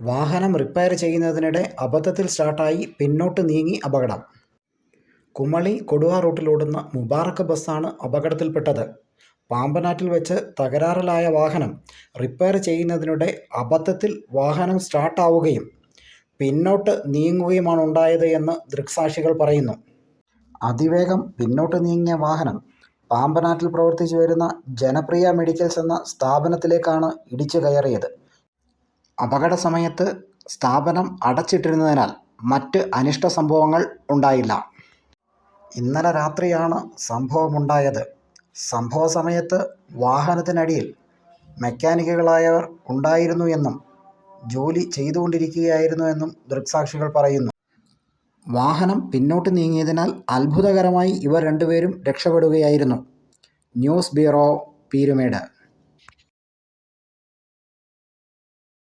വാഹനം റിപ്പയർ ചെയ്യുന്നതിനിടെ അബദ്ധത്തിൽ സ്റ്റാർട്ടായി പിന്നോട്ട് നീങ്ങി അപകടം. കുമളി കൊടുവ റൂട്ടിലോടുന്ന മുബാറക്ക് ബസ്സാണ് അപകടത്തിൽപ്പെട്ടത്. പാമ്പനാട്ടിൽ വെച്ച് തകരാറിലായ വാഹനം റിപ്പയർ ചെയ്യുന്നതിനിടെ അബദ്ധത്തിൽ വാഹനം സ്റ്റാർട്ടാവുകയും പിന്നോട്ട് നീങ്ങുകയുമാണ് ഉണ്ടായത് എന്ന് ദൃക്സാക്ഷികൾ പറയുന്നു. അതിവേഗം പിന്നോട്ട് നീങ്ങിയ വാഹനം പാമ്പനാട്ടിൽ പ്രവർത്തിച്ചു വരുന്ന ജനപ്രിയ മെഡിക്കൽസ് എന്ന സ്ഥാപനത്തിലേക്കാണ് ഇടിച്ചു കയറിയത്. അപകട സമയത്ത് സ്ഥാപനം അടച്ചിട്ടിരുന്നതിനാൽ മറ്റ് അനിഷ്ട സംഭവങ്ങൾ ഉണ്ടായില്ല. ഇന്നലെ രാത്രിയാണ് സംഭവമുണ്ടായത്. സംഭവ സമയത്ത് വാഹനത്തിനടിയിൽ മെക്കാനിക്കുകളായവർ ഉണ്ടായിരുന്നു എന്നും ജോലി ചെയ്തുകൊണ്ടിരിക്കുകയായിരുന്നു എന്നും ദൃക്സാക്ഷികൾ പറയുന്നു. വാഹനം പിന്നോട്ട് നീങ്ങിയതിനാൽ അത്ഭുതകരമായി ഇവർ രണ്ടുപേരും രക്ഷപ്പെടുകയായിരുന്നു. News bureau Peermade.